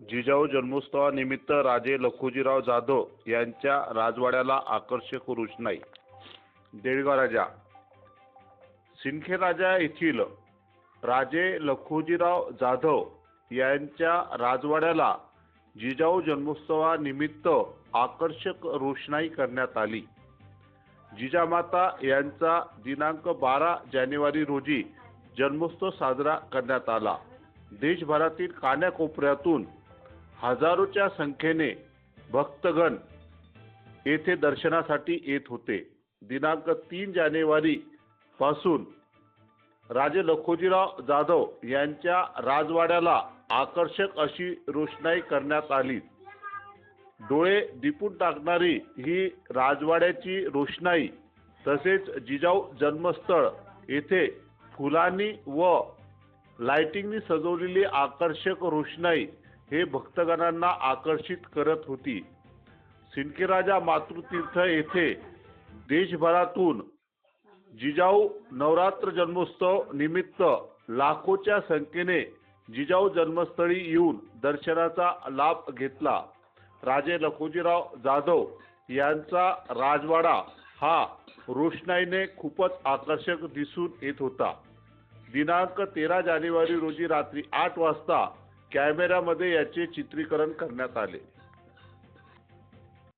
जिजाऊ जन्मोत्सवानिमित्त राजे लखुजीराव जाधव यांच्या राजवाड्याला आकर्षक रोषणाई देळगाव राजा. सिंखे राजा येथील राजे लखुजीराव जाधव यांच्या राजवाड्याला जिजाऊ जन्मोत्सवानिमित्त आकर्षक रोषणाई करण्यात आली. जिजामाता यांचा दिनांक बारा जानेवारी रोजी जन्मोत्सव साजरा करण्यात आला. देशभरातील कान्याकोपऱ्यातून हजारोच्या संख्येने भक्तगण येथे दर्शनासाठी येत होते. दिनांक तीन जानेवारी पासून राजे लखोजीराव जाधव यांच्या राजवाड्याला आकर्षक अशी रोषणाई करण्यात आली. डोळे दिपून टाकणारी ही राजवाड्याची रोषणाई तसेच जिजाऊ जन्मस्थळ येथे फुलांनी व लाइटिंगनी सजवलेली आकर्षक रोषणाई हे भक्तगणांना आकर्षित करत होती. सिंदखेडराजा मातृतीर्थ येथे देशभरातून जिजाऊ नवरात्र जन्मोत्सव निमित्त लाखोच्या संख्येने जिजाऊ जन्मस्थळी येऊन दर्शनाचा लाभ घेतला. राजे लखोजीराव जाधव यांचा राजवाडा हा रोषणाईने खूपच आकर्षक दिसून येत होता. दिनांक तेरा जानेवारी रोजी रात्री आठ वाजता कॅमेऱ्यामध्ये याचे चित्रीकरण करण्यात आले.